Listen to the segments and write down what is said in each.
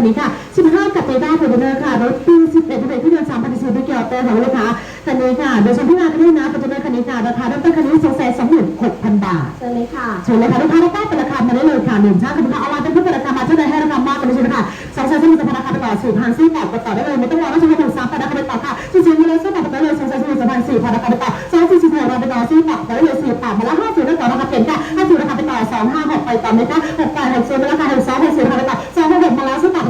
คันนี้ค่ะ 15 กับเตต้าโปรโมเนอร์ค่ะ รถปี11เป็นเครื่องยนต์3พันซีด้วยเกียร์เตอร์ค่ะลูกค้าคันนี้ค่ะโดยชมที่งานกันด้วยนะโปรโมเนอร์คันนี้ค่ะ ราคาเริ่มต้นคันนี้2แสน26,000 บาทเชิญเลยค่ะเชิญเลยค่ะลูกค้าเราป้ายเป็นราคามาได้เลยค่ะหนึ่งช่างคุณลูกค้าเอาไลน์เป็นผู้เป็นราคามาเท่าใดให้ราคามากกันเลยใช่ไหมค่ะสองแสนสมุทรสาครราคาไปต่อสี่พันสี่ต่อต่อได้เลยไม่ต้องรอว่าจะมาถึงสามพันราคาไปต่อค่ะจริงๆมีเลยซื้อต่อไปเลยสองแสนสมุทรสาครสี่พันราคาไปต่อสองสี่สิบหกราคาไปต่อสี่ต่อได้เลยสี่ต่อมาแล้วห้าสิบแล้วต่อราคาเปลี่ยนค่ะห้าสิบราคาไปต่อสองห้าหกไปต่อไหมคะหกแปดหกศูนย์ราคาหกสองหกสี่ราคา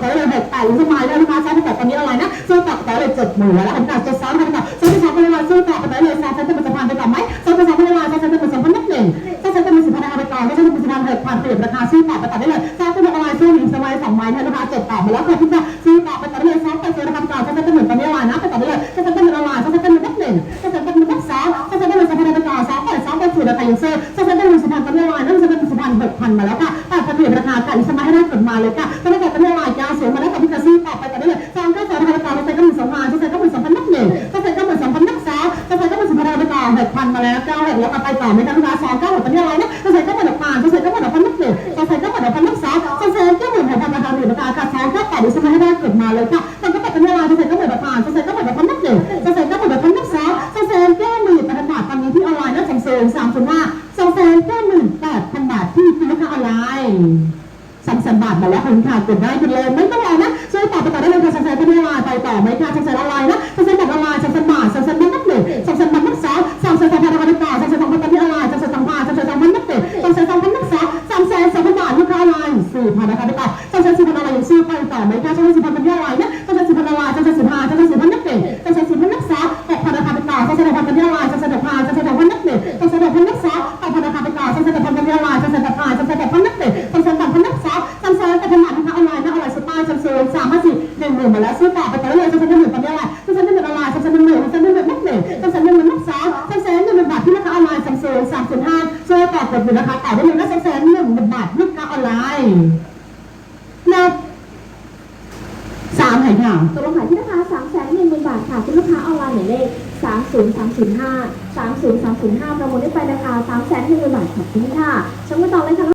กมาแล้วซื้อต่อไปเลยหกแปดหรือสมัยแล้วลูกค้าใช้ไปต่อตอนนี้อะไรนะซื้อต่อไปเลยเจ็ดหมื่แล้วผมตัดจ็ดสามไปต่อซื้อไปสามไปเลยซื้อต่อไปเลยสามแสนสมุทรสาครไปต่อไหมซ้อไปสามไปเลยสามแสนสมุทรสาครนับหนึ่งถ้าฉันจะมีสินค้าราคาไปต่อไม่ใช่จะมีสินค้าหกพันเปลี่ยนราคาซื้อต่อไปต่อได้เลยถ้าจะเป็นอะไรซื้อหนึ่งสบายสองไม้นี่ยราคาเจ็ดต่อมาแล้วค่ะที่จะซื้อต่อไปต่อได้เลยซ้ำไปซื้อราคาต่อฉันจะเหมือนตอนนี้อะไรนะไปต่อได้เลยถ้าฉันจะเป็นอะไรฉันจะเป็นนับหนึ่งถ้าฉันจะเป็นนับสองถ้าฉันจะเป็นสินค้าไปต่อสองไปสองไปสู่ราคายังซื้อถ้าฉันจะเป็นสินค้าตอนนี้อะไรนั่นจะเป็นสินค้าหกพันมาแล้วค่ะแต่เปลี่ยนราคากันสมัยให้ได้กฎมาเลยค่ะ เกิดตอนนี้อะไรยาวสียมาแล้วกับที่จะซื้อต่อไปต่อได้เลยสองเก็สองราคาต่อฉันก็หมีสองพันฉันก็หมีสองพันนับหนึ่งถ้าฉันก็มีสองพันนับสองถ้าฉันก็มีสินค้าไปต่อหกพันมาแล้วเก้าหกแล้วก็ไปต่อไม่ต้องราคาสองเก้าหกตอนนี้อะไรนะถ้าฉันก็หมดผ่นถ้าฉันใส่ก็หมดพันนับหนึ่งถ้าฉันก็หมดพันนับสองถ้าฉันก็หมดพันราคาหนึ่งราคาค่ะสองเก็แปดดิฉันให้ได้เกิดมาเลยค่ะมันก็เป็นตอนนี้อะไรถ้าฉันก็หมดผ่นถ้าฉันใส่ก็หมดพันนับหนึ่งถ้าฉันก็หมดพันนับสองถ้าฉันก็หมื่นพันบาทตอนนี้ที่ออนไลน์นะสองแสนสามสิบห้าสองแสนก็หมื่นแปดพันบาทที่คุณลูกค้าออนไลน์ สามแสนบาทมาแล้วคุณค่ะกดได้คุณเลยไม่ต้องรอนะช่วยตอบไปต่อได้เลยค่ะสามแสนก็ไม่ลน์ไปต่อไหมค่ะสามแสนออนไลน์นะสามแสนบาทออนไลน์สามแสนบาทสามแสนบาทนับหนึ่งสามแสนบาทนับสองสามแสนสองพันราคาไปต่อสามแสนสองพันตอนนี้ออนไลน์สามแสนสองพันสามแสนสองพันนับหนึ่งสามแสนสองพันนับสองสามแสนสองพันบาทลูกค้าออนไลน์สี่พันนะคาไปต่อสามแสนสี่พันออนไลน์ยังซื้อไปต่อไหมค่ะสามแสนสี่พันเป็นี้ออนไลน์นะสามแสนสี่พันออนไลน์สามแสนสี่พันสามแสนสี่พัน สี่มื่นมาแล้วซื้อต่อไปต่อดเลยซัมซุงหนึ่งตอนนี้อะไรซัมซุงหนึ่งออนไลน์ซัมซุงหนึ่งซัมซุงหนึ่งนับหนึ่งซัมซุงหนึ่งนับสองซัมซุงหนึ่งบาทที่ราคาออนไลน์ซัมซุงสามศูนย์ห้าช่วยต่อกดอยู่นะคะต่อได้เลยนะซัมซุงหนึ่งบาทลูกค้าออนไลน์นับสามไหนค่ะตกลงขายที่ราคา3 1 0 0 0 0บาทค่ะคุณลูกค้าออนไลน์หมายเลข30305 30305ประมูลได้ไปราคา3 1 0 0 0 0บาทขอบคุณค่ะชมกันต่อเลยค่ะ